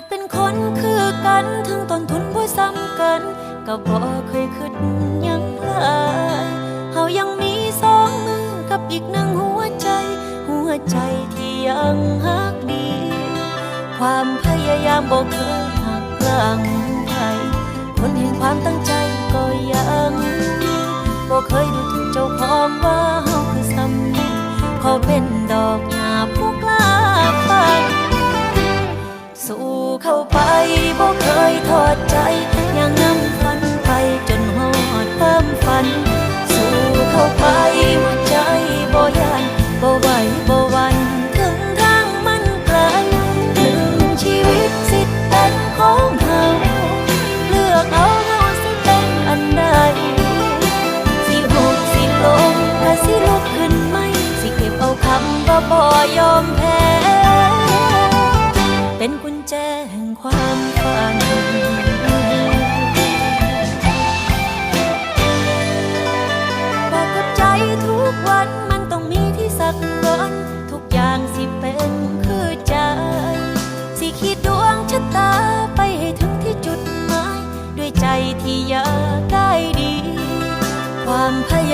ดเป็นคนคือกันทั้งต้นทุนบ่ซ้ำกัน ก็บ่เคยคิดยังหลยเฮายังมีสองมือกับอีกหนึ่งหัวใจ หัวใจที่ยังฮักดี ความพยายามบ่เคยหักหลังใครคนแห่งความตั้งใจก็ยังมีบ่เคยดูถูกเจ้าของว่า เข้าไปบ่เคยทอดใจยังนำฝันไปจนหอดความฝัน สู้เข้าไปหัวใจบ่ยันบ่ไหวบ่หวันถึงทางมันไกลหนึ่งชีวิตสิทธิ์เป็นของเฮาเลือกเอาเฮาสิเป็นอันใดสิหุบสิลงและสิลุกขึ้นไหมสิเก็บเอาคำว่าบ่ยอมแพ้เป็นกุญแจ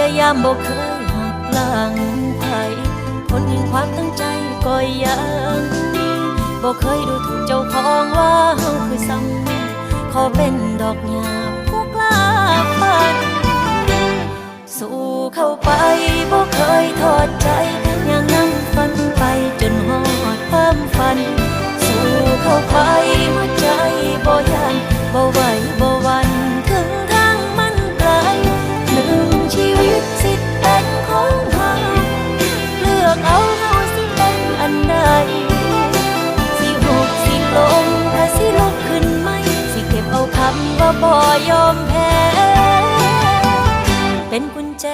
ามพยายามบอกเคยหักหลังใครคนแห่งความตั้งใจก็ยังดีบอกเคยดูถูกเจ้าของว่าเฮาคือซ้ำนี้ขอเป็นดอกหญ้าผู้กล้าฝันสู้เข้าไปบ่เคยทอย บ่ยอมแพ้ เป็นกุญแจ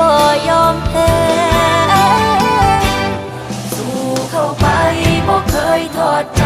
บ่ยอมแพ้สู้เข้าไปบ่เคยทอดใจ